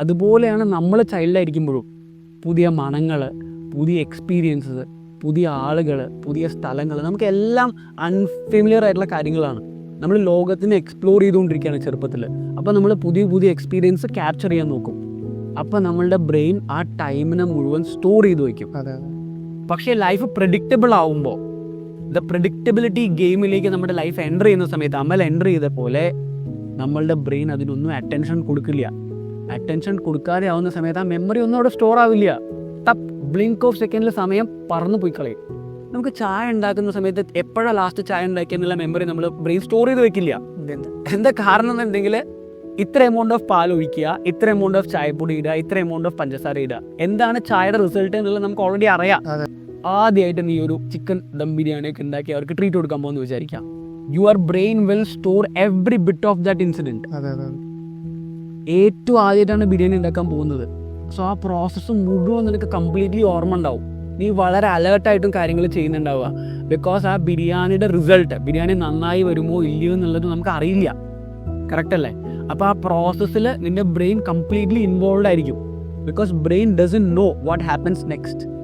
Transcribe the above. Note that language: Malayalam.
അതുപോലെയാണ് നമ്മൾ ചൈൽഡായിരിക്കുമ്പോഴും പുതിയ മണങ്ങൾ പുതിയ എക്സ്പീരിയൻസസ് പുതിയ ആളുകൾ പുതിയ സ്ഥലങ്ങൾ നമുക്കെല്ലാം അൺഫെമിലിയർ ആയിട്ടുള്ള കാര്യങ്ങളാണ്. നമ്മൾ ലോകത്തിനെ എക്സ്പ്ലോർ ചെയ്തുകൊണ്ടിരിക്കുകയാണ് ചെറുപ്പത്തിൽ അപ്പോൾ നമ്മൾ പുതിയ പുതിയ എക്സ്പീരിയൻസ് ക്യാപ്ചർ ചെയ്യാൻ നോക്കും. അപ്പോൾ നമ്മളുടെ ബ്രെയിൻ ആ ടൈമിനെ മുഴുവൻ സ്റ്റോർ ചെയ്ത് വയ്ക്കും. പക്ഷേ ലൈഫ് പ്രഡിക്റ്റബിൾ ആവുമ്പോൾ ദ പ്രഡിക്റ്റബിലിറ്റി ഗെയിമിലേക്ക് നമ്മുടെ ലൈഫ് എന്റർ ചെയ്യുന്ന സമയത്ത് അമൽ എന്റർ ചെയ്ത പോലെ നമ്മളുടെ ബ്രെയിൻ അതിനൊന്നും അറ്റൻഷൻ കൊടുക്കില്ല. അറ്റൻഷൻ കൊടുക്കാതെ ആവുന്ന സമയത്ത് ആ മെമ്മറി ഒന്നും അവിടെ സ്റ്റോർ ആവില്ല ടപ്പ് ബ്ലിങ്ക് ഓഫ് സെക്കൻഡിൽ സമയം പറന്നു പോയി കളയും. നമുക്ക് ചായ ഉണ്ടാക്കുന്ന സമയത്ത് എപ്പോഴാണ് ലാസ്റ്റ് ചായ ഉണ്ടാക്കിയെന്നുള്ള മെമ്മറി നമ്മൾ ബ്രെയിൻ സ്റ്റോർ ചെയ്ത് വെക്കില്ല? എന്താ കാരണം എന്നുണ്ടെങ്കിൽ ഇത്ര എമൗണ്ട് ഓഫ് പാൽ ഒഴിക്കുക ഇത്ര എമൗണ്ട് ഓഫ് ചായപ്പൊടി ഇടുക ഇത്ര എമൗണ്ട് ഓഫ് പഞ്ചസാര ഇടുക. എന്താണ് ചായയുടെ റിസൾട്ട് എന്നുള്ളത് നമുക്ക് ഓൾറെഡി അറിയാം. ആദ്യമായിട്ട് നീ ഒരു ചിക്കൻ ദം ബിരിയാണി ഒക്കെ ഉണ്ടാക്കി അവർക്ക് ട്രീറ്റ് കൊടുക്കാൻ പോകുന്നു വിചാരിക്കാം. Your brain will store every bit of that incident അതെ അതെ അതെ. ഏറ്റവും ആദ്യമായിട്ടാണ് ബിരിയാണി ഉണ്ടാക്കാൻ പോകുന്നത്. സോ ആ പ്രോസസ്സ് മുഴുവൻ നിനക്ക് കംപ്ലീറ്റ്ലി ഓർമ്മ ഉണ്ടാവും. നീ വളരെ അലേർട്ടായിട്ടും കാര്യങ്ങൾ ചെയ്യുന്നുണ്ടാവുക. ബിക്കോസ് ആ ബിരിയാണിയുടെ റിസൾട്ട് ബിരിയാണി നന്നായി വരുമോ ഇല്ലയോ എന്നുള്ളത് നമുക്ക് അറിയില്ല. കറക്റ്റ് അല്ലേ? അപ്പോൾ ആ പ്രോസസ്സിൽ നിന്റെ ബ്രെയിൻ കംപ്ലീറ്റ്ലി ഇൻവോൾവ് ആയിരിക്കും. Because brain doesn't know what happens next